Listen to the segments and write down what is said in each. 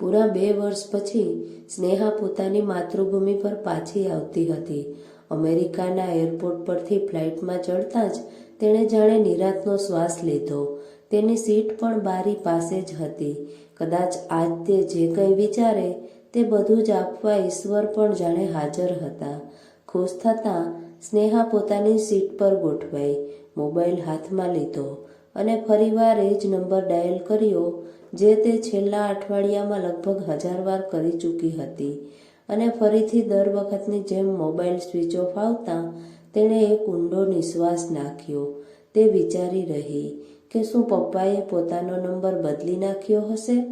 પૂરા બે વર્ષ પછી સ્નેહા પોતાની માતૃભૂમિ પર પાછી આવતી હતી. અમેરિકાના એરપોર્ટ પરથી ફ્લાઇટમાં ચડતા જ તેણે જાણે નિરાતનો શ્વાસ લીધો. તેની સીટ પણ બારી પાસે જ હતી. કદાચ આજ તે જે કંઈ વિચારે તે બધું જ આપવા ઈશ્વર પણ જાણે હાજર હતા. ખુશ થતાં સ્નેહા પોતાની સીટ પર ગોઠવાઈ, મોબાઈલ હાથમાં લીધો. અને ફરીવાર એ જ નંબર ડાયલ કર્યો, જે તે છેલ્લા અઠવાડિયામાં લગભગ હજાર વાર કરી ચૂકી હતી. અને ફરીથી દર વખતની જેમ મોબાઈલ સ્વિચ ઓફ આવતા, તેણે એક ઊંડો નિશ્વાસ નાખ્યો. તે વિચારી રહી કે શું પપ્પાએ પોતાનો નંબર બદલી નાખ્યો હશે?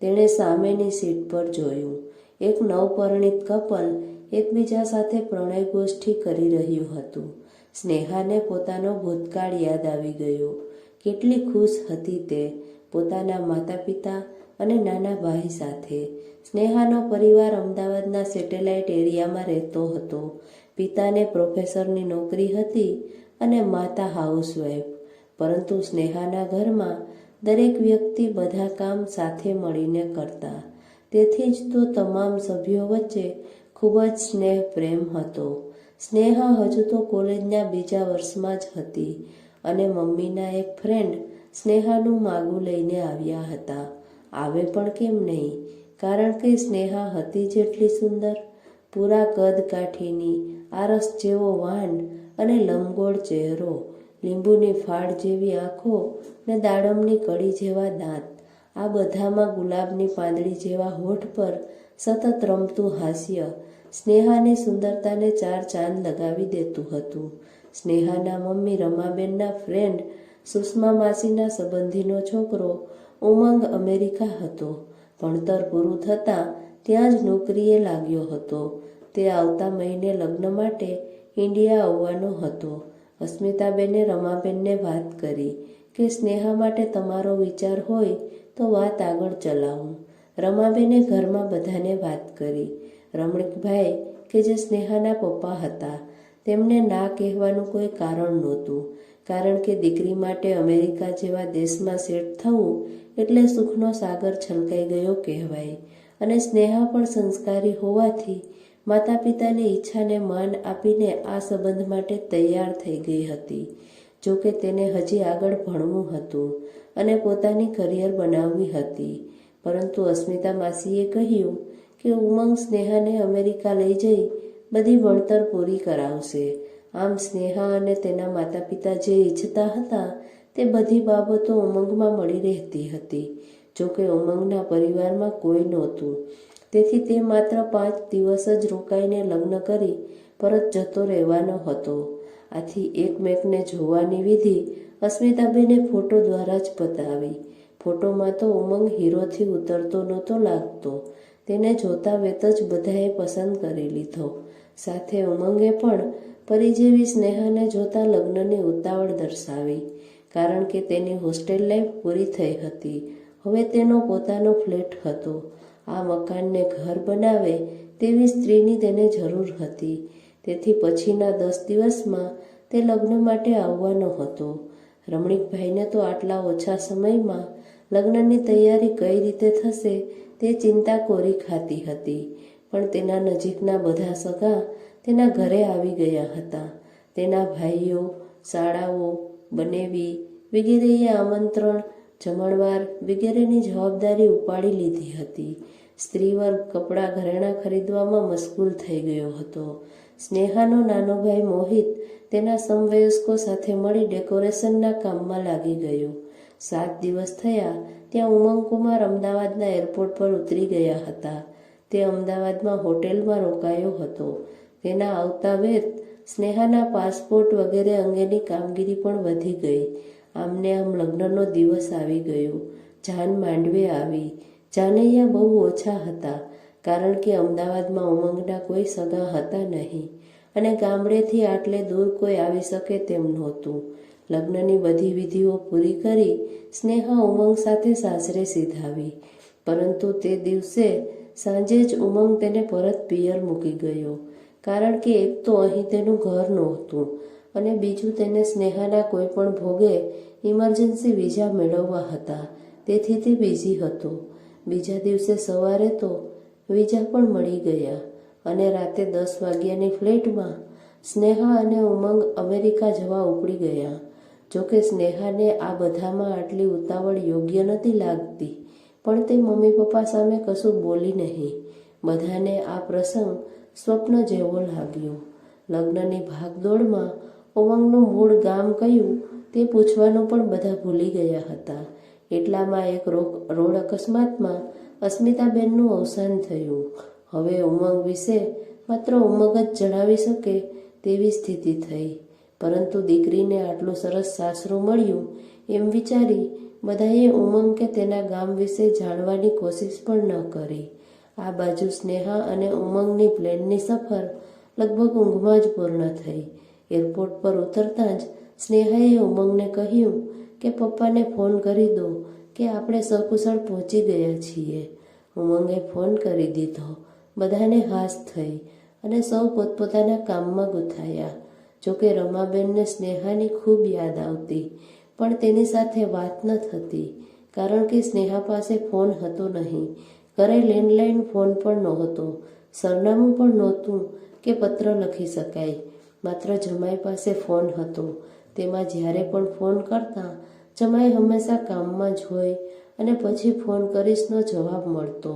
તેણે સામેની સીટ પર જોયું. એક નવપરિણીત કપલ એકબીજા સાથે પ્રણય ગોષ્ઠી કરી રહ્યું હતું. સ્નેહાને પોતાનો ભૂતકાળ યાદ આવી ગયો. કેટલી ખુશ હતી તે પોતાના માતા પિતા અને નાના ભાઈ સાથે. સ્નેહાનો પરિવાર અમદાવાદના સેટેલાઇટ એરિયામાં રહેતો હતો. પિતાને પ્રોફેસરની નોકરી હતી અને માતા હાઉસવાઈફ પરંતુ સ્નેહાના ઘરમાં દરેક વ્યક્તિ બધા કામ સાથે મળીને કરતા. તેથી જ તો તમામ સભ્યો વચ્ચે ખૂબ જ સ્નેહ પ્રેમ હતો. સ્નેહા હજુ તો કોલેજના બીજા વર્ષમાં જ હતી. અને મમ્મીના એક ફ્રેન્ડ સ્નેહાનું માગું લઈને આવ્યા હતા. આવે પણ કેમ નહીં? કારણ કે સ્નેહા હતી જેટલી સુંદર. પૂરા કદ કાઠીની, આરસ જેવો વાન અને લંબગોળ ચહેરો, લીંબુની ફાળ જેવી આંખો ને દાડમની કડી જેવા દાંત. આ બધામાં ગુલાબની પાંદડી જેવા હોઠ પર સતત રમતું હાસ્ય સ્નેહાની સુંદરતાને ચાર ચાંદ લગાવી દેતું હતું. સ્નેહાના મમ્મી રમાબેનના ફ્રેન્ડ સુષ્મા માસીના સંબંધીનો છોકરો, ઉમંગ અમેરિકા હતો. ભણતર પૂરું થતાં ત્યાં જ નોકરીએ લાગ્યો હતો. તે આવતા મહિને લગ્ન માટે ઇન્ડિયા આવવાનો હતો. અસ્મિતાબેને રમાબેનને વાત કરી કે, સ્નેહા માટે તમારો વિચાર હોય તો વાત આગળ ચલાવું. રમાબેને ઘરમાં બધાને વાત કરી. રમણીકભાઈ કે જે સ્નેહાના પપ્પા હતા તેમને ના કહેવાનું કોઈ કારણ નહોતું. કારણ કે દીકરી માટે અમેરિકા જેવા દેશમાં સેટ થવું એટલે સુખનો સાગર છલકાઈ ગયો કહેવાય. અને સ્નેહા પણ સંસ્કારી હોવાથી માતા પિતાની ઈચ્છાને માન આપીને આ સંબંધ માટે તૈયાર થઈ ગઈ હતી. જોકે તેને હજી આગળ ભણવું હતું અને પોતાની કરિયર બનાવવી હતી. પરંતુ અસ્મિતા માસીએ કહ્યું કે ઉમંગ સ્નેહાને અમેરિકા લઈ જઈ બધી વળતર પૂરી કરાવશે. આમ સ્નેહા અને તેના માતા પિતા જે ઈચ્છતા હતા, તે બધી બાબતો ઉમંગમાં મળી રહેતી હતી. જોકે ઉમંગના પરિવારમાં કોઈ નહોતું. તેથી તે માત્ર પાંચ દિવસ જ રોકાઈને લગ્ન કરી પરત જતો રહેવાનો હતો. આથી એકમેકને જોવાની વિધિ અસ્મિતાબેને ફોટો દ્વારા જ બતાવી. ફોટોમાં તો ઉમંગ હીરોથી ઉતરતો નહોતો લાગતો. તેને જોતા વેત જ બધાએ પસંદ કરી લીધો. સાથે ઉમંગે પણ પરી જેવી સ્નેહાને જોતા લગ્નની ઉતાવળ દર્શાવી, કારણ કે તેની હોસ્ટેલ લાઈફ પૂરી થઈ હતી. હવે તેનો પોતાનો ફ્લેટ હતો. આ મકાનને ઘર બનાવે તેવી સ્ત્રીની તેને જરૂર હતી. તેથી પછીના દસ દિવસમાં તે લગ્ન માટે આવવાનો હતો. રમણીકભાઈને તો આટલા ઓછા સમયમાં લગ્નની તૈયારી કઈ રીતે થશે તે ચિંતા કોરી ખાતી હતી. પણ તેના નજીકના બધા સગા તેના ઘરે આવી ગયા હતા. તેના ભાઈઓ, શાળાઓ, બનેવી વગેરેએ આમંત્રણ, જમણવાર વગેરેની જવાબદારી ઉપાડી લીધી હતી. સ્ત્રીવર્ગ કપડાં ઘરેણાં ખરીદવામાં મશગુલ થઈ ગયો હતો. સ્નેહાનો નાનો ભાઈ મોહિત તેના સમવયસ્કો સાથે મળી ડેકોરેશનના કામમાં લાગી ગયો. સાત દિવસ થયા ત્યાં ઉમંગકુમાર અમદાવાદના એરપોર્ટ પર ઉતરી ગયા હતા. તે અમદાવાદમાં હોટેલમાં રોકાયો હતો. તેના આવતા વેત સ્નેહાના પાસપોર્ટ વગેરે અંગેની કામગીરી પણ વધી ગઈ. આમને આમ લગ્નનો દિવસ આવી ગયો. જાન માંડવે આવી. જાનૈયા બહુ ઓછા હતા, કારણ કે અમદાવાદમાં ઉમંગના કોઈ સગા હતા નહીં. અને ગામડેથી આટલે દૂર કોઈ આવી શકે તેમ નહોતું. લગ્નની બધી વિધિઓ પૂરી કરી સ્નેહા ઉમંગ સાથે સાસરે સીધાવી. પરંતુ તે દિવસે સાંજે જ ઉમંગ તેને પરત પિયર મૂકી ગયો. કારણ કે એક તો અહીં તેનું ઘર નહોતું અને બીજું તેને સ્નેહાના કોઈ પણ ભોગે ઇમરજન્સી વિઝા મેળવવા હતા. તેથી તે બિઝી હતો. બીજા દિવસે સવારે તો વિઝા પણ મળી ગયા અને રાતે દસ વાગ્યાની ફ્લેટમાં સ્નેહા અને ઉમંગ અમેરિકા જવા ઉપડી ગયા. જોકે સ્નેહાને આ બધામાં આટલી ઉતાવળ યોગ્ય નથી લાગતી. પણ તે મમ્મી પપ્પા સામે કશું બોલી નહીં. બધાને આ પ્રસંગ સ્વપ્ન જેવો લાગ્યો. લગ્નની ભાગદોડમાં ઉમંગનું મૂળ ગામ કયું તે પૂછવાનું પણ બધા ભૂલી ગયા હતા. એટલામાં એક રોડ અકસ્માતમાં અસ્મિતાબેનનું અવસાન થયું. હવે ઉમંગ વિશે માત્ર ઉમંગ જ જણાવી શકે તેવી સ્થિતિ થઈ. પરંતુ દીકરીને આટલું સરસ સાસરું મળ્યું એમ વિચારી બધાએ ઉમંગ કે તેના ગામ વિશે જાણવાની કોશિશ પણ ન કરી. આ બાજુ સ્નેહા અને ઉમંગની પ્લેનની સફર લગભગ ઊંઘમાં જ પૂર્ણ થઈ. એરપોર્ટ પર ઉતરતા જ સ્નેહાએ ઉમંગને કહ્યું કે, પપ્પાને ફોન કરી દો કે આપણે સકુશળ પહોંચી ગયા છીએ. ઉમંગે ફોન કરી દીધો. બધાને હાશ થઈ અને સૌ પોતપોતાના કામમાં ગુથાયા જોકે રમાબેનને સ્નેહાની ખૂબ યાદ આવતી, પણ તેની સાથે વાત ન થતી, કારણ કે સ્નેહા પાસે ફોન હતો નહીં. ઘરે લેન્ડલાઇન ફોન પણ નહોતો, સરનામું પણ નહોતું કે પત્ર લખી શકાય. માત્ર જમાઈ પાસે ફોન હતો. તેમાં જ્યારે પણ ફોન કરતા, જમાઈ હંમેશા કામમાં જ હોય અને પછી ફોન કરીશનો જવાબ મળતો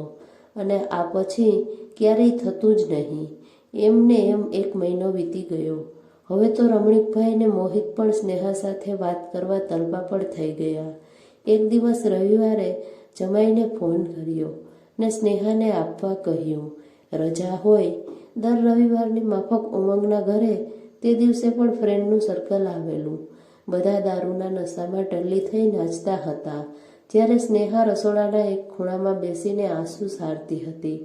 અને આ પછી ક્યારેય થતું જ નહીં. એમને એમ એક મહિનો વીતી ગયો. હવે તો રમણીકભાઈ અને મોહિત પણ સ્નેહા સાથે વાત કરવા તલપાપડ થઈ ગયા. એક દિવસ રવિવારે જમાઈને ફોન કર્યો ને સ્નેહાને આપવા કહ્યું, રજા હોય, દર રવિવારની માફક ઉમંગના ઘરે તે દિવસે પણ ફ્રેન્ડનું સર્કલ આવેલું. બધા દારૂના નશામાં ટલ્લી થઈ નાચતા હતા, જ્યારે સ્નેહા રસોડાના એક ખૂણામાં બેસીને આંસુ સારતી હતી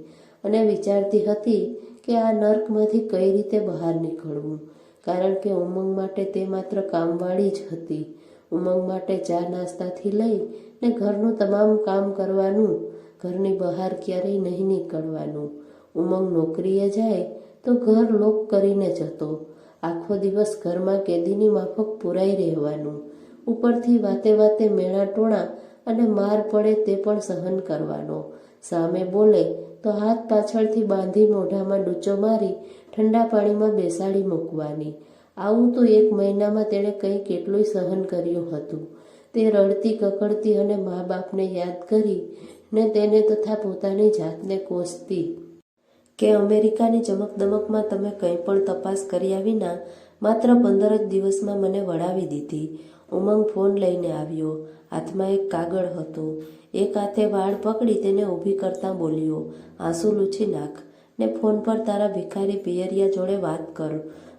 અને વિચારતી હતી કે આ નર્કમાંથી કઈ રીતે બહાર નીકળવું. કારણ કે ઉમંગ માટે તે માત્ર કામવાળી જ હતી. ઉમંગ માટે ચા નાસ્તાથી લઈ ને ઘરનું તમામ કામ કરવાનું, ઘરની બહાર ક્યારેય નહીં નીકળવાનું. ઉમંગ નોકરીએ જાય તો ઘર લોક કરીને જતો. આખો દિવસ ઘરમાં કેદીની માફક પુરાઈ રહેવાનું. ઉપરથી વાતે વાતે મેળા ટોણા અને માર પડે તે પણ સહન કરવાનો. સામે બોલે તો હાથ પાછળથી બાંધી મોઢામાં ડૂચો મારી ઠંડા પાણીમાં બેસાડી મૂકવાની. આવું તો એક મહિનામાં તેણે કંઈ કેટલું સહન કર્યું હતું. તે રડતી, કકડતી અને મા બાપને યાદ કરી ને તેને તથા પોતાની જાતને કોસતી કે અમેરિકાની ચમકદમકમાં તમે કંઈ પણ તપાસ કર્યા વિના માત્ર પંદર જ દિવસમાં મને વળાવી દીધી. ઉમંગ ફોન લઈને આવ્યો. હાથમાં એક કાગળ હતો. એક હાથે વાળ પકડી તેને ઊભી કરતા બોલ્યો, આંસુ લૂછી નાખ ને ફોન પર તારા ભિખારી પિયરિયા જોડે વાત કર.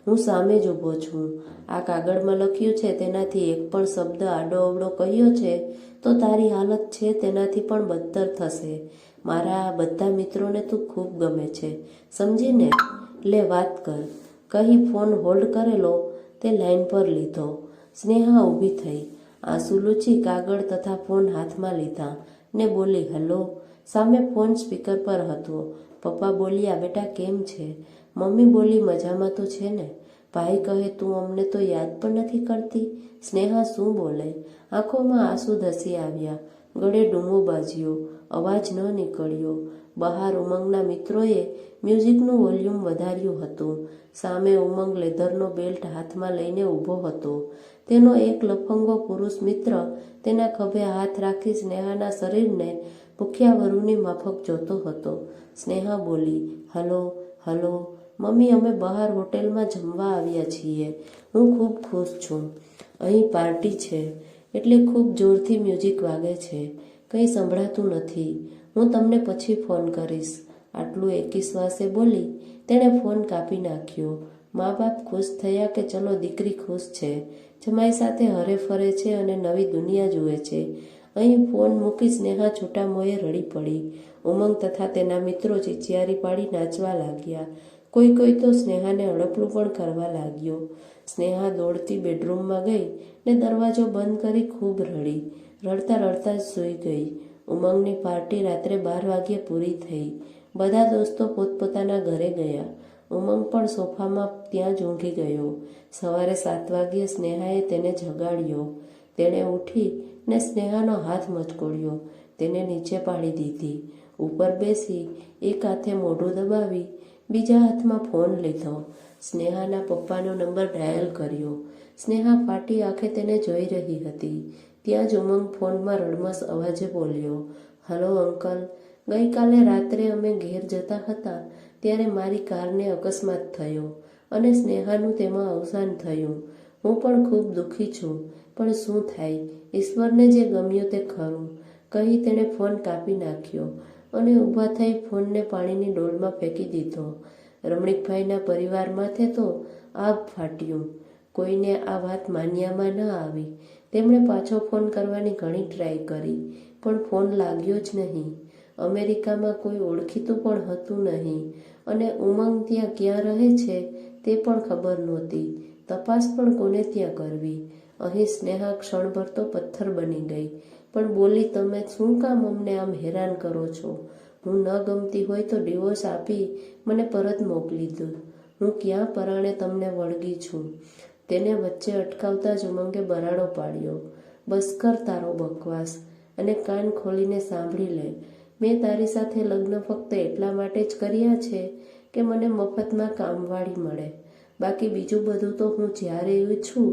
હું સામે જ ઊભો છું. આ કાગળમાં લખ્યું છે તેનાથી એક પણ શબ્દ આડો અવડો કહ્યો છે તો તારી હાલત છે તેનાથી પણ બદતર થશે. મારા બધા મિત્રોને તું ખૂબ ગમે છે. સમજીને? લે વાત કર. કહી ફોન હોલ્ડ કરેલો, તે લાઈન પર લીધો. સ્નેહા ઊભી થઈ. આંસુ લૂછી કાગળ તથા ફોન હાથમાં લીધા ને બોલી, હલો. સામે ફોન સ્પીકર પર હતો. પપ્પા બોલ્યા, બેટા, કેમ છે? મમ્મી બોલી, મજામાં તો છે ને. ભાઈ કહે, તું અમને તો યાદ પણ નથી કરતી. સ્નેહા શું બોલે? આંખોમાં આંસુ ધસી આવ્યા. ગળે ડૂમો બાજ્યો. અવાજ ન નીકળ્યો. બહાર ઉમંગના મિત્રોએ મ્યુઝિકનું વોલ્યુમ વધાર્યું હતું. સામે ઉમંગ લેધરનો બેલ્ટ હાથમાં લઈને ઊભો હતો. તેનો એક લફંગો પુરુષ મિત્ર તેના ખભે હાથ રાખી સ્નેહાના શરીરને ભૂખ્યા વરુની માફક જોતો હતો. સ્નેહા બોલી, હલો હલો, મમ્મી, અમે બહાર હોટેલમાં જમવા આવ્યા છીએ. હું ખૂબ ખુશ છું. અહીં પાર્ટી છે. એટલે ખૂબ જોરથી મ્યુઝિક વાગે છે. કંઈ સંભળાતું નથી. હું તમને પછી ફોન કરીશ. આટલું એકી શ્વાસે બોલી, તેણે ફોન કાપી નાખ્યો. મા બાપ ખુશ થયા કે ચલો દીકરી ખુશ છે? જમાઈ સાથે હરે ફરે છે અને નવી દુનિયા જુએ છે. અહીં ફોન મૂકી સ્નેહા છૂટા મોએ રડી પડી. ઉમંગ તથા તેના મિત્રો ચીચિયારી પાડી નાચવા લાગ્યા. કોઈ કોઈ તો સ્નેહાને અડપલું પણ કરવા લાગ્યો. સ્નેહા દોડતી બેડરૂમમાં ગઈ ને દરવાજો બંધ કરી ખૂબ રડી. રડતા રડતા જ સૂઈ ગઈ. ઉમંગની પાર્ટી રાત્રે બાર વાગ્યે પૂરી થઈ. બધા દોસ્તો પોતપોતાના ઘરે ગયા. ઉમંગ પણ સોફામાં ત્યાં જ ઊંઘી ગયો. સવારે સાત વાગ્યે સ્નેહાએ તેને જગાડ્યો. તેણે ઉઠી ને સ્નેહાનો હાથ મચકોડ્યો. તેને નીચે પાડી દીધી. ઉપર બેસી એક હાથે મોઢું દબાવી બીજા હાથમાં ફોન લીધો. સ્નેહાના પપ્પાનો નંબર ડાયલ કર્યો. સ્નેહા ફાટી આંખે તેને જોઈ રહી હતી. ત્યાં જ ઉમંગ ફોનમાં રડમસ અવાજે બોલ્યો, હલો અંકલ, ગઈકાલે રાત્રે અમે ઘેર જતા હતા. ત્યારે મારી કારને અકસ્માત થયો અને સ્નેહાનું તેમાં અવસાન થયું. હું પણ ખૂબ દુઃખી છું, પણ શું થાય? ઈશ્વરને જે ગમ્યું તે ખરું. કહી તેણે ફોન કાપી નાખ્યો અને ઊભા થઈ ફોનને પાણીની ડોલમાં ફેંકી દીધો. રમણીકભાઈના પરિવાર માથે તો આગ ફાટ્યું. કોઈને આ વાત માન્યામાં ન આવી. તેમણે પાછો ફોન કરવાની ઘણી ટ્રાય કરી, પણ ફોન લાગ્યો જ નહીં. અમેરિકામાં કોઈ ઓળખીતું પણ હતું નહીં. અને ઉમંગ ત્યાં ક્યાં રહે છે તે પણ ખબર નહોતી. તપાસ પણ કોને ત્યાં કરવી? અહીં સ્નેહા ક્ષણભર તો પથ્થર બની ગઈ. પણ બોલી, તમે શું કામ અમને આમ હેરાન કરો છો? હું ન ગમતી હોય તો ડિવોર્સ આપી મને પરત મોકલી દો. હું ક્યાં પરાણે તમને વળગી છું? તેને વચ્ચે અટકાવતા જ ઉમંગે બરાડો પાડ્યો. બસ કર તારો બકવાસ. અને કાન ખોલીને સાંભળી લે. મેં તારી સાથે લગ્ન ફક્ત એટલા માટે જ કર્યા છે કે મને મફતમાં કામવાળી મળે. બાકી બીજું બધું તો હું જ્યારે ઈચ્છું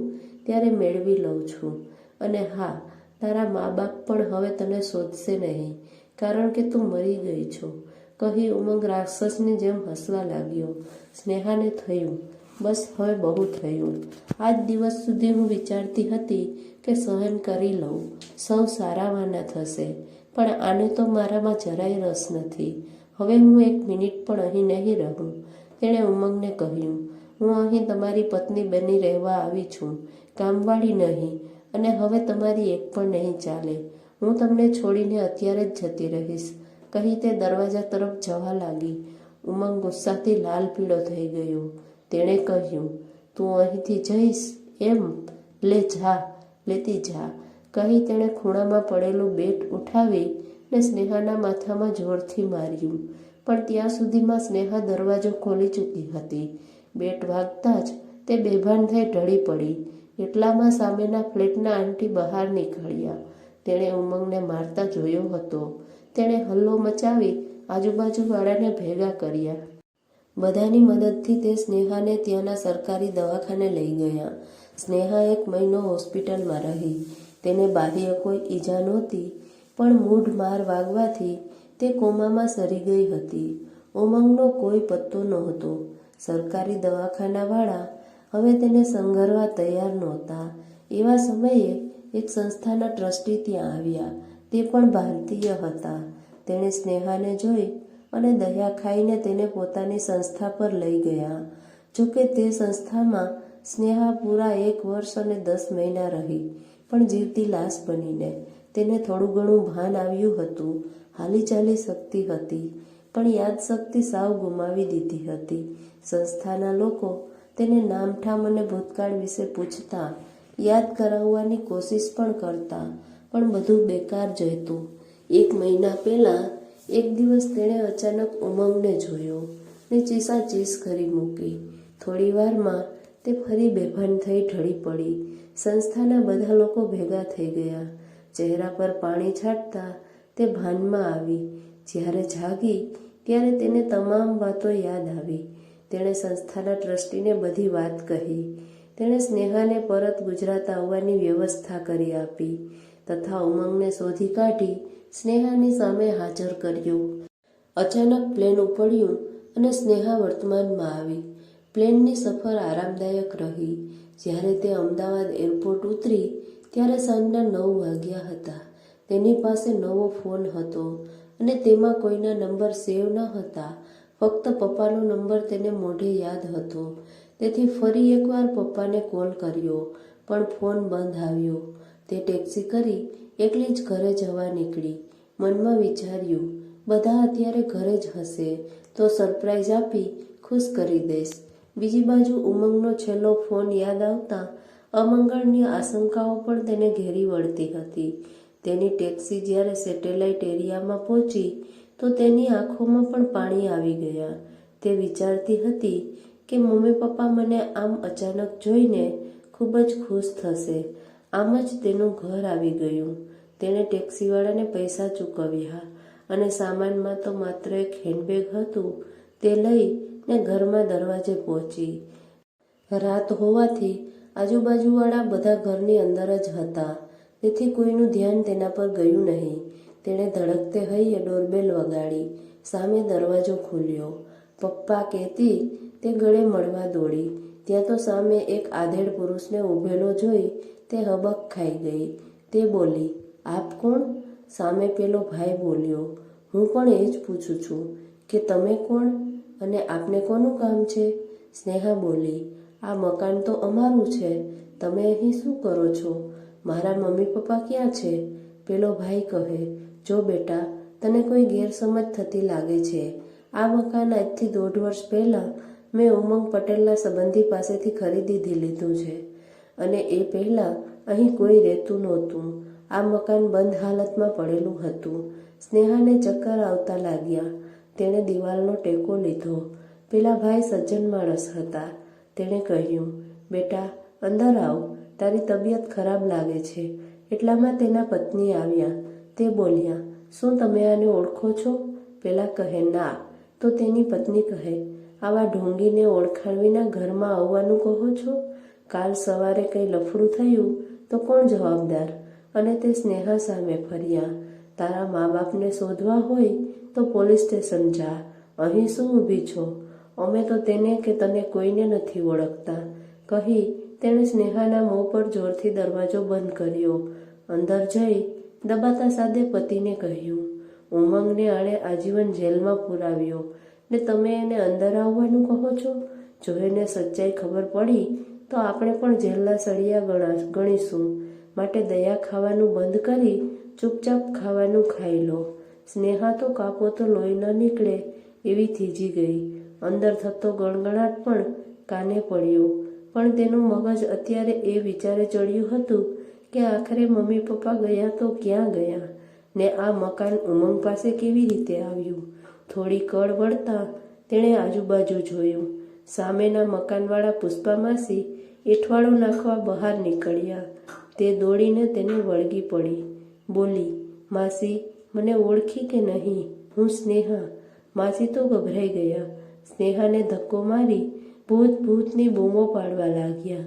ત્યારે મેળવી લઉં છું. અને હા, તારા મા બાપ પણ હવે તને શોધશે નહીં, કારણ કે તું મરી ગઈ છો. કહી ઉમંગ રાક્ષસની જેમ હસવા લાગ્યો. સ્નેહાને થયું, બસ હવે બહુ થયું. આજ દિવસ સુધી હું વિચારતી હતી કે સહન કરી લઉં. સૌ સારાવાના થશે. પણ આને તો મારામાં જરાય રસ નથી. હવે હું એક મિનિટ પણ અહીં નહીં રહું. તેણે ઉમંગને કહ્યું, હું અહીં તમારી પત્ની બની રહેવા આવી છું. કામવાળી નહીં. અને હવે તમારી એક પણ નહીં ચાલે. હું તમને છોડીને અત્યારે જ જતી રહીશ. કહી તે દરવાજા તરફ જવા લાગી. ઉમંગ ગુસ્સાથી લાલ પીળો થઈ ગયો. તેણે કહ્યું, તું અહીંથી જઈશ? એમ? લે જા, લેતી જા. કહી તેણે ખૂણામાં પડેલું બેટ ઉઠાવી ને સ્નેહાના માથામાં જોરથી માર્યું. પણ ત્યાં સુધીમાં સ્નેહા દરવાજો ખોલી ચૂકી હતી. બેટ વાગતા જ તે બેભાન થઈ ઢળી પડી. એટલામાં સામેના ફ્લેટના આંટી બહાર નીકળ્યા. તેણે ઉમંગને મારતા જોયો હતો. તેણે હલ્લો મચાવી આજુબાજુવાળાને ભેગા કર્યા. બધાની મદદથી તે સ્નેહાને ત્યાંના સરકારી દવાખાને લઈ ગયા. સ્નેહા એક મહિનો હોસ્પિટલમાં રહી. તેને બાહ્ય કોઈ ઈજા નહોતી, પણ મૂઢ માર વાગવાથી તે કોમામાં સરી ગઈ હતી. ઉમંગનો કોઈ પત્તો નહોતો. સરકારી દવાખાનાવાળા હવે તેને સંઘરવા તૈયાર નહોતા. એવા સમયે એક સંસ્થાના ટ્રસ્ટી ત્યાં આવ્યા. તે પણ ભારતીય હતા. તેણે સ્નેહાને જોઈ અને દયા ખાઈને તેને પોતાની સંસ્થા પર લઈ ગયા. જોકે તે સંસ્થામાં સ્નેહા પૂરા એક વર્ષ અને દસ મહિના રહી. પણ જીવતી લાશ બનીને. તેને થોડું ઘણું ભાન આવ્યું હતું. હાલી ચાલી શક્તિ હતી, પણ યાદશક્તિ સાવ ગુમાવી દીધી હતી. સંસ્થાના લોકો તેને નામઠામ અને ભૂતકાળ વિશે પૂછતા, યાદ કરાવવાની કોશિશ પણ કરતા, પણ બધું બેકાર જતું એક મહિના પહેલાં, એક દિવસ તેણે અચાનક ઉમંગને જોયો ને ચીસા ચીસ કરી મૂકી. થોડી વારમાં તે ફરી બેભાન થઈ ઢળી પડી. સંસ્થાના બધા લોકો ભેગા થઈ ગયા. ચહેરા પર પાણી છાંટતા તે ભાનમાં આવી. જ્યારે જાગી, ત્યારે તેને તમામ વાતો યાદ આવી. તેણે સંસ્થાના ટ્રસ્ટીને બધી વાત કહી. તેણે સ્નેહાને પરત ગુજરાત આવવાની વ્યવસ્થા કરી આપી તથા ઉમંગને શોધી કાઢી સ્નેહાની સામે હાજર કર્યો. અચાનક પ્લેન ઉપડ્યું અને સ્નેહા વર્તમાનમાં આવી. પ્લેનની સફર આરામદાયક રહી. જ્યારે તે અમદાવાદ એરપોર્ટ ઉતરી, ત્યારે સાંજના નવ વાગ્યા હતા. તેની પાસે નવો ફોન હતો અને તેમાં કોઈના નંબર સેવ ન હતા. ફક્ત પપ્પાનો નંબર તેને મોઢે યાદ હતો. તેથી ફરી એકવાર પપ્પાને કોલ કર્યો, પણ ફોન બંધ આવ્યો. તે ટેક્સી કરી એકલી જ ઘરે જવા નીકળી. મનમાં વિચાર્યું, બધા અત્યારે ઘરે જ હશે, તો સરપ્રાઈઝ આપી ખુશ કરી દઈશ. બીજી બાજુ ઉમંગનો છેલ્લો ફોન યાદ આવતા અમંગળની આશંકાઓ પણ તેને ઘેરી વળતી હતી. તેની ટેક્સી જ્યારે સેટેલાઇટ એરિયામાં પહોંચી, તો તેની આંખોમાં પણ પાણી આવી ગયા. તે વિચારતી હતી કે મમ્મી પપ્પા મને આમ અચાનક જોઈને ખૂબ જ ખુશ થશે. આમ જ તેનું ઘર આવી ગયું. તેણે ટેક્સીવાળાને પૈસા ચૂકવ્યા અને સામાનમાં તો માત્ર એક હેન્ડબેગ હતું, તે લઈને ઘરમાં દરવાજે પહોંચી. રાત હોવાથી આજુબાજુવાળા બધા ઘરની અંદર જ હતા. તેથી કોઈનું ધ્યાન તેના પર ગયું નહીં. તેણે ધડકતે હૈયે ડોરબેલ વગાડી. સામે દરવાજો ખોલ્યો. પપ્પા કહેતી, તે ગળે મળવા દોડી. ત્યાં તો સામે એક આધેડ પુરુષને ઊભેલો જોઈ તે હબક ખાઈ ગઈ. તે બોલી, આપ કોણ? સામે પેલો ભાઈ બોલ્યો, હું પણ એ જ પૂછું છું કે તમે કોણ? અને આપને કોનું કામ છે? સ્નેહા બોલી, આ મકાન તો અમારું છે. તમે અહીં શું કરો છો? મારા મમ્મી પપ્પા ક્યાં છે? પેલો ભાઈ કહે, જો બેટા, તને કોઈ ગેરસમજ થતી લાગે છે. આ મકાન આજથી દોઢ વર્ષ પહેલાં મેં ઉમંગ પટેલના સંબંધી પાસેથી ખરીદી લીધું છે. અને એ પહેલાં અહીં કોઈ રહેતું નહોતું. આ મકાન બંધ હાલતમાં પડેલું હતું. સ્નેહાને ચક્કર આવતા લાગ્યા. તેણે દિવાલનો ટેકો લીધો. પેલા ભાઈ સજ્જન માણસ હતા. તેણે કહ્યું, બેટા, અંદર આવ. તારી તબિયત ખરાબ લાગે છે. એટલામાં તેના પત્ની આવ્યા. તે બોલ્યા, શું તમે આને ઓળખો છો? પેલા કહે, ના. તો તેની પત્ની કહે, આવા ઢોંગીને ઓળખાણ વિના ઘરમાં આવવાનું કહો છો? કાલ સવારે કંઈ લફડું થયું તો કોણ જવાબદાર? અને તે સ્નેહા સામે ફર્યા. તારા મા બાપને શોધવા હોય તો પોલીસ સ્ટેશન જા. અહીં શું ઊભી છો? અમે તો તેને કે તને કોઈને નથી ઓળખતા. કહી તેણે સ્નેહાના મોં પર જોરથી દરવાજો બંધ કર્યો. અંદર જઈ દબાતા સાદે પતિને કહ્યું, ઉમંગને આણે આજીવન જેલમાં પુરાવ્યો. ને તમે એને અંદર આવવાનું કહો છો? જો એને સચ્ચાઈ ખબર પડી, તો આપણે પણ જેલના સળિયા ગણા ગણીશું માટે દયા ખાવાનું બંધ કરી ચૂપચાપ ખાવાનું ખાઈ લો. સ્નેહા તો કાપો તો લોહી ન નીકળે એવી થીજી ગઈ. અંદર થતો ગણગણાટ પણ કાને પડ્યો. પણ તેનું મગજ અત્યારે એ વિચારે ચડ્યું હતું કે આખરે મમ્મી પપ્પા ગયા તો ક્યાં ગયા? ને આ મકાન ઉમંગ પાસે કેવી રીતે આવ્યું? થોડી કળ વળતા તેણે આજુબાજુ જોયું. સામેના મકાનવાળા પુષ્પા માસી એઠવાડું નાખવા બહાર નીકળ્યા. તે દોડીને તેને વળગી પડી. બોલી, માસી, મને ઓળખી કે નહીં? હું સ્નેહા. માસી તો ગભરાઈ ગયા. સ્નેહાને ધક્કો મારી ભૂત ભૂતની બૂમો પાડવા લાગ્યા.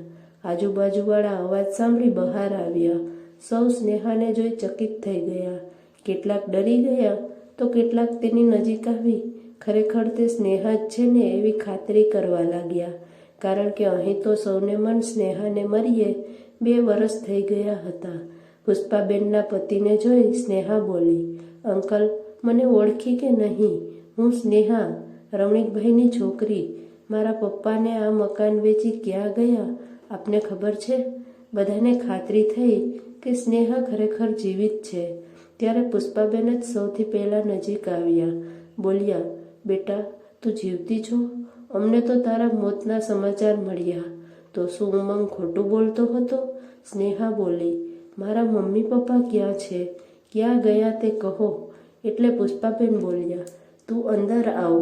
આજુબાજુવાળા અવાજ સાંભળી બહાર આવ્યા. સૌ સ્નેહાને જોઈ ચકિત થઈ ગયા. કેટલાક ડરી ગયા? તો કેટલાક તેની નજીક આવી? ખરેખર તે સ્નેહા જ છે ને એવી ખાતરી કરવા લાગ્યા. કારણ કે અહીં તો સૌને મન સ્નેહાને મરીએ બે વર્ષ થઈ ગયા હતા. પુષ્પાબેનના પતિને જોઈ સ્નેહા બોલી, અંકલ, મને ઓળખી કે નહીં? હું સ્નેહા, રમણીકભાઈની છોકરી. મારા પપ્પાને આ મકાન વેચી ક્યાં ગયા? આપને ખબર છે? બધાને ખાતરી થઈ કે સ્નેહા ખરેખર જીવિત છે. ત્યારે પુષ્પાબેન જ સૌથી પહેલાં નજીક આવ્યા. બોલ્યા, બેટા, તું જીવતી છો? અમને તો તારા મોતના સમાચાર મળ્યા. તો શું ઉમંગ ખોટું બોલતો હતો? સ્નેહા બોલી મારા મમ્મી પપ્પા ક્યાં છે? ક્યાં ગયા તે કહો. એટલે પુષ્પાબેન બોલ્યા, તું અંદર આવ.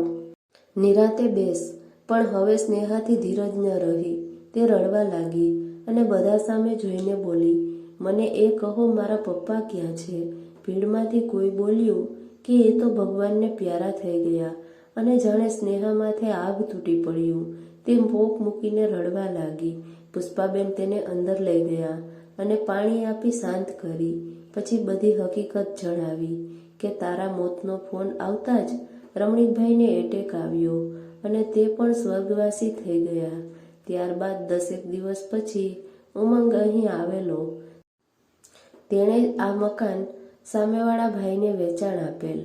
નિરાતે બેસ, પણ હવે સ્નેહાથી ધીરજ ન રહી. તે રડવા લાગી અને બધા સામે જોઈને બોલી, મને એ કહો મારા પપ્પા ક્યાં છે? ભીડમાંથી કોઈ બોલ્યું કે એ તો ભગવાનને પ્યારા થઈ ગયા અને જાણે સ્નેહા માથે આગ તૂટી પડ્યું. તે મોક મૂકીને રડવા લાગી. પુષ્પાબેન તેને અંદર લઈ ગયા. અને પાણી આપી શાંત કરી. પછી બધી હકીકત જણાવી કે તારા મોતનો ફોન આવતા જ રમણીકભાઈને એટેક આવ્યો અને તે પણ સ્વર્ગવાસી થઈ ગયા. ત્યારબાદ દસેક દિવસ પછી ઉમંગ અહીં આવેલો. તેણે આ મકાન સામેવાળા ભાઈને વેચાણ આપેલ.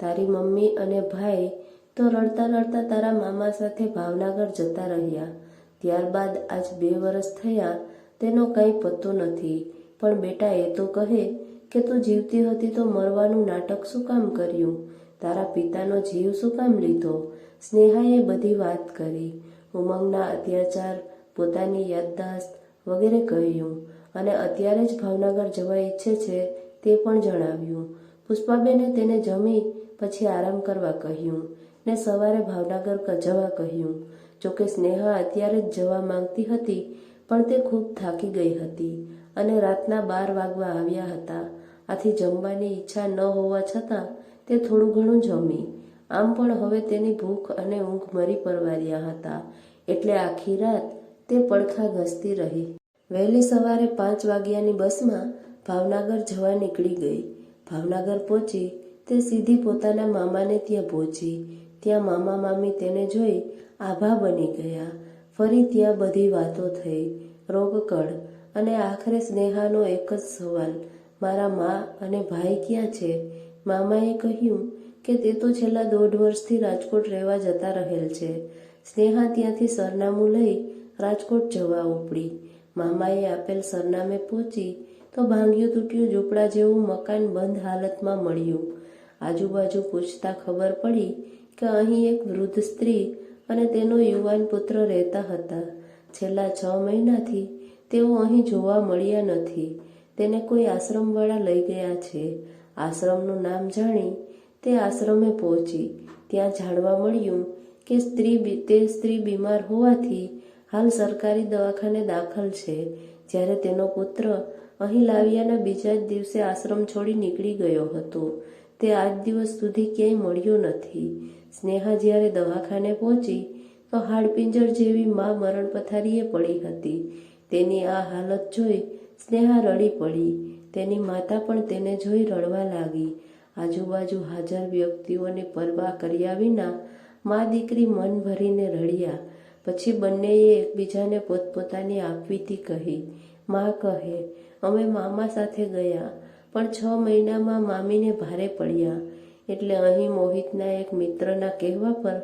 તારી મમ્મી અને ભાઈ તો રડતા રડતા તારા મામા સાથે ભાવનગર જતા રહ્યા. ત્યારબાદ આજ બે વર્ષ થયા તેનો કંઈ પત્તો નથી. પણ બેટા, એ તો કહે કે તું જીવતી હતી તો મરવાનું નાટક શું કામ કર્યું? તારા પિતાનો જીવ શું કામ લીધો? સ્નેહાએ બધી વાત કરી. ઉમંગના અત્યાચાર, પોતાની યાદદાસ્ત વગેરે કહ્યું. અને અત્યારે જ ભાવનગર જવા ઈચ્છે છે તે પણ જણાવ્યું. પુષ્પાબેને તેને જમી પછી આરામ કરવા કહ્યું ને સવારે ભાવનગર જવા કહ્યું. જોકે સ્નેહા અત્યારે જ જવા માંગતી હતી પણ તે ખૂબ થાકી ગઈ હતી અને રાતના બાર વાગવા આવ્યા હતા. આથી જમવાની ઈચ્છા ન હોવા છતાં તે થોડું ઘણું જમી. આમ પણ હવે તેની ભૂખ અને ઊંઘ મરી પરવાર્યા હતા. એટલે આખી રાત તે પડખા ઘસતી રહી. વહેલી સવારે પાંચ વાગ્યાની બસમાં ભાવનગર જવા નીકળી ગઈ. ભાવનગર પહોંચી તે સીધી પોતાના મામાને ત્યાં પહોંચી. ત્યાં મામા મામી તેને જોઈ આભા બની ગયા. ફરી ત્યાં બધી વાતો થઈ, રોગકળ અને આખરે સ્નેહાનો એક જ સવાલ, મારા મા અને ભાઈ ક્યાં છે? મામાએ કહ્યું કે તે તો છેલ્લા દોઢ વર્ષથી રાજકોટ રહેવા જતા રહેલ છે. સ્નેહા ત્યાંથી સરનામું લઈ રાજકોટ જવા ઉપડી. મામાએ આપેલ સરનામે પહોંચી તો ભાંગ્યું તૂટ્યું ઝૂંપડા જેવું મકાન બંધ હાલતમાં મળ્યું. આજુબાજુ પૂછતા ખબર પડી કે અહીં એક વૃદ્ધ સ્ત્રી અને તેનો યુવાન પુત્ર રહેતા હતા. છેલ્લા છ મહિનાથી તેઓ અહીં જોવા મળ્યા નથી. તેને કોઈ આશ્રમવાળા લઈ ગયા છે. આશ્રમનું નામ જાણી તે આશ્રમે પહોંચી. ત્યાં જાણવા મળ્યું કે સ્ત્રી તે સ્ત્રી બીમાર હોવાથી હાલ સરકારી દવાખાને દાખલ છે. જ્યારે તેનો પુત્ર અહીં લાવ્યાના બીજા જ દિવસે આશ્રમ છોડી નીકળી ગયો હતો. તે આજ દિવસ સુધી ક્યાંય મળ્યો નથી. સ્નેહા જ્યારે દવાખાને પહોંચી, તો હાડપિંજર જેવી મા મરણ પથારીએ પડી હતી. તેની આ હાલત જોઈ સ્નેહા રડી પડી. તેની માતા પણ તેને જોઈ રડવા લાગી. આજુબાજુ હાજર વ્યક્તિઓને પરવા કર્યા વિના મા દીકરી મન ભરીને રડ્યા. પછી બંનેએ એકબીજાને પોતપોતાની આપવીતી કહી. મા કહે, અમે મામા સાથે ગયા, પણ છ મહિનામાં મામીને ભારે પડ્યા. એટલે અહીં મોહિતના એક મિત્રના કહેવા પર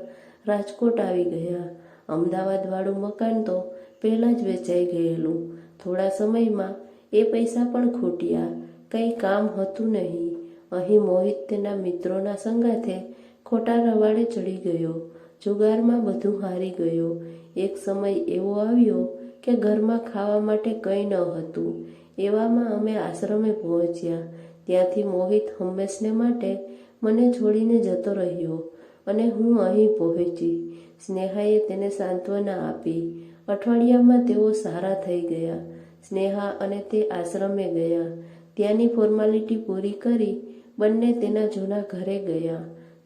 રાજકોટ આવી ગયા. અમદાવાદવાળું મકાન તો પહેલાં જ વેચાઈ ગયેલું. થોડા સમયમાં એ પૈસા પણ ખૂટ્યા. કંઈ કામ હતું નહીં. અહીં મોહિત તેના મિત્રોના સંગાથે ખોટા રવાડે ચડી ગયો. જુગારમાં બધું હારી ગયો. એક સમય એવો આવ્યો કે ઘરમાં ખાવા માટે કંઈ ન હતું. એવામાં અમે આશ્રમે પહોંચ્યા. ત્યાંથી મોહિત હંમેશને માટે મને છોડીને જતો રહ્યો અને હું અહીં પહોંચી. સ્નેહાએ તેને સાંત્વના આપી. અઠવાડિયામાં તેઓ સારા થઈ ગયા. સ્નેહા અને તે આશ્રમે ગયા. ત્યાંની ફોર્માલિટી પૂરી કરી બંને તેના જૂના ઘરે ગયા.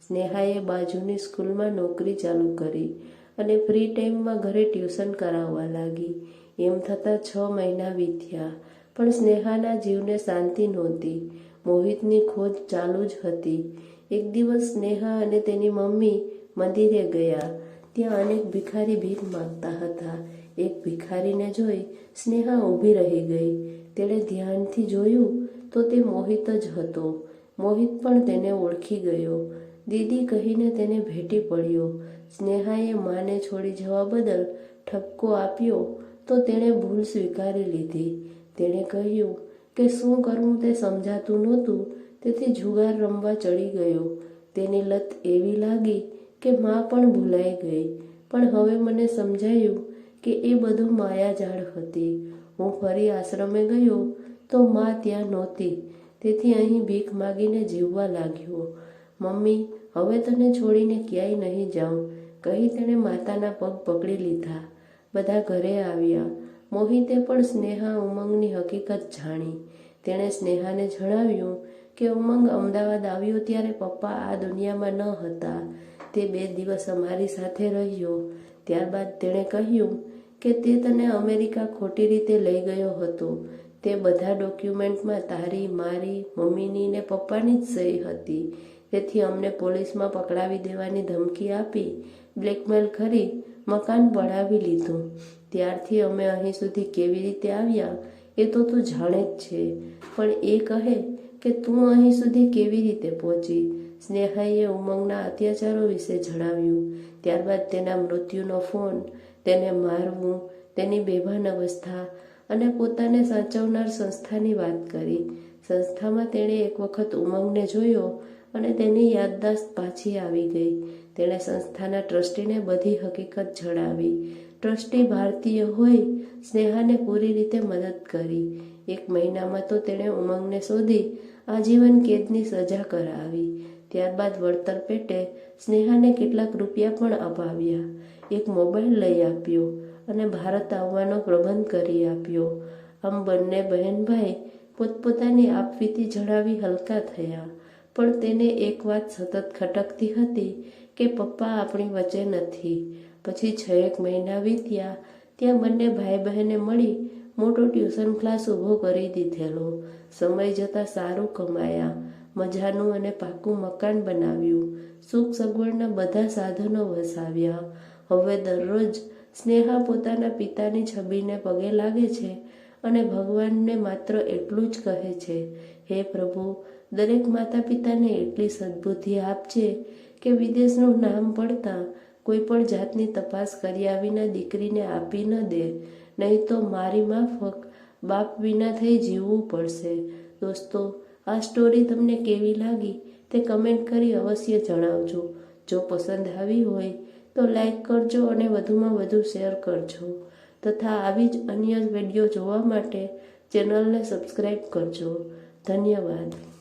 સ્નેહાએ બાજુની સ્કૂલમાં નોકરી ચાલુ કરી અને ફ્રી ટાઈમમાં ઘરે ટ્યુશન કરાવવા લાગી. એમ થતાં છ મહિના વીત્યા, પણ સ્નેહાના જીવને શાંતિ નહોતી. મોહિતની ખોજ ચાલુ જ હતી. એક દિવસ સ્નેહા અને તેની મમ્મી મંદિરે ગયા. ત્યાં અનેક ભિખારી ભીખ માંગતા હતા. એક ભિખારીને જોઈ સ્નેહા ઊભી રહી ગઈ. તેણે ધ્યાનથી જોયું તો તે મોહિત જ હતો. મોહિત પણ તેને ઓળખી ગયો. દીદી કહીને તેને ભેટી પડ્યો. સ્નેહાએ માને છોડી જવા બદલ ઠપકો આપ્યો તો તેણે ભૂલ સ્વીકારી લીધી. તેણે કહ્યું કે શું કરવું તે સમજાતું નહોતું. તેથી જુગાર રમવા ચડી ગયો. તેની લત એવી લાગી કે માં પણ ભૂલાઈ ગઈ. પણ હવે મને સમજાયું કે એ બધું માયાજાળ હતી. હું ફરી આશ્રમે ગયો તો માં ત્યાં નહોતી. તેથી અહીં ભીખ માગીને જીવવા લાગ્યો. મમ્મી, હવે તને છોડીને ક્યાંય નહીં જાઉં, કહી તેણે માતાના પગ પકડી લીધા. બધા ઘરે આવ્યા. મોહિતે પણ સ્નેહા ઉમંગની હકીકત જાણી. તેણે સ્નેહાને જણાવ્યું કે ઉમંગ અમદાવાદ આવ્યો ત્યારે પપ્પા આ દુનિયામાં ન હતા. તે બે દિવસ અમારી સાથે રહ્યો. ત્યારબાદ તેણે કહ્યું કે તે તને અમેરિકા ખોટી રીતે લઈ ગયો હતો. તે બધા ડોક્યુમેન્ટમાં તારી, મારી, મમ્મીની ને પપ્પાની જ સહી હતી. તેથી અમને પોલીસમાં પકડાવી દેવાની ધમકી આપી, બ્લેકમેલ કરી મકાન પડાવી લીધું. ત્યારથી અમે અહીં સુધી કેવી રીતે આવ્યા, એ તો તું જાણે જ છે. પણ એ કહે કે તું અહીં સુધી કેવી રીતે પહોંચી? સ્નેહાએ ઉમંગના અત્યાચારો વિશે જણાવ્યું. ત્યારબાદ તેના મૃત્યુનો ફોન, તેને મારવું, તેની બેભાન અવસ્થા અને પોતાને સાચવનાર સંસ્થાની વાત કરી. સંસ્થામાં તેણે એક વખત ઉમંગને જોયો અને તેની યાદદાસ્ત પાછી આવી ગઈ. તેણે સંસ્થાના ટ્રસ્ટીને બધી હકીકત જણાવી. ટ્રસ્ટી ભારતીય હોય, સ્નેહાને પૂરી રીતે મદદ કરી. એક મહિનામાં તો તેણે ઉમંગને શોધી આજીવન કેદની સજા કરાવી. ત્યારબાદ વળતર પેટે સ્નેહાને કેટલાક રૂપિયા પણ અપાવ્યા. એક મોબાઈલ લઈ આપ્યો અને ભારત આવવાનો પ્રબંધ કરી આપ્યો. આમ બંને બહેનભાઈ પોતપોતાની આપવીતી જણાવી હલકા થયા. પણ તેને એક વાત સતત ખટકતી હતી કે પપ્પા આપણી વચ્ચે નથી. પછી છ એક મહિના વીત્યા, ત્યાં બંને ભાઈ બહેને મળી મોટો ટ્યુશન ક્લાસ ઊભો કરી દીધેલો. સમય જતાં સારું કમાયા, મજાનું અને પાકું મકાન બનાવ્યું. સુખ સગવડના બધા સાધનો વસાવ્યા. હવે દરરોજ સ્નેહા પોતાના પિતાની છબીને પગે લાગે છે અને ભગવાનને માત્ર એટલું જ કહે છે, હે પ્રભુ, દરેક માતા પિતાને એટલી સદબુદ્ધિ આપજે કે વિદેશનું નામ પડતા કોઈ પણ જાતની તપાસ કર્યા વિના દીકરીને આપી ન દે, નહીં તો મારી માફક બાપ વિના થઈ જીવવું પડશે. દોસ્તો, આ સ્ટોરી તમને કેવી લાગી તે કમેન્ટ કરી અવશ્ય જણાવજો. જો પસંદ આવી હોય તો લાઈક કરજો અને વધુમાં વધુ શેર કરજો. તથા આવી જ અન્ય વીડિયો જોવા માટે ચેનલને સબસ્ક્રાઈબ કરજો. ધન્યવાદ.